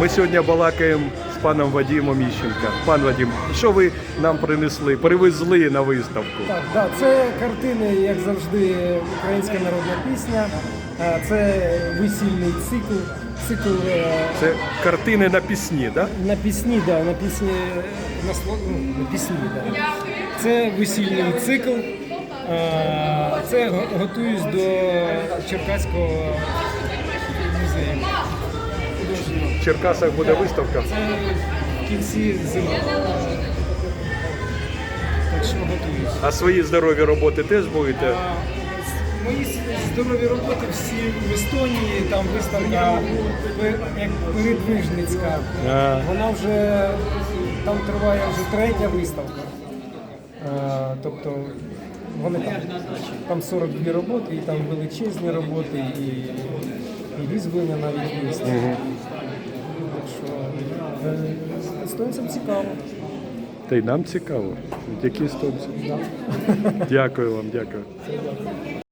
Ми сьогодні балакаємо з паном Вадимом Іщенка. Пан Вадим, що ви нам принесли? Привезли на виставку. Так, да, це картини, як завжди, українська народна пісня. Е, Це весільний цикл. Цикл е, Це картини на пісні, да? на пісні, да, на пісні, на, сло- ну, на пісні, да. Це весільний цикл. Е, Це готуюсь до Черкаського. В Черкасах буде виставка. Це в кінці зими. Так що готуюсь. А свої здорові роботи теж будете? Мої здорові роботи всі в Естонії, там виставка як передвижницька. А. Вона вже там триває вже третя виставка. Е, Тобто вони там, там 42 роботи, і там величезні роботи, і, і різьблення навіть є. Що е, естонцям цікаво. Та й нам цікаво. Які стонці. Дякую вам, дякую.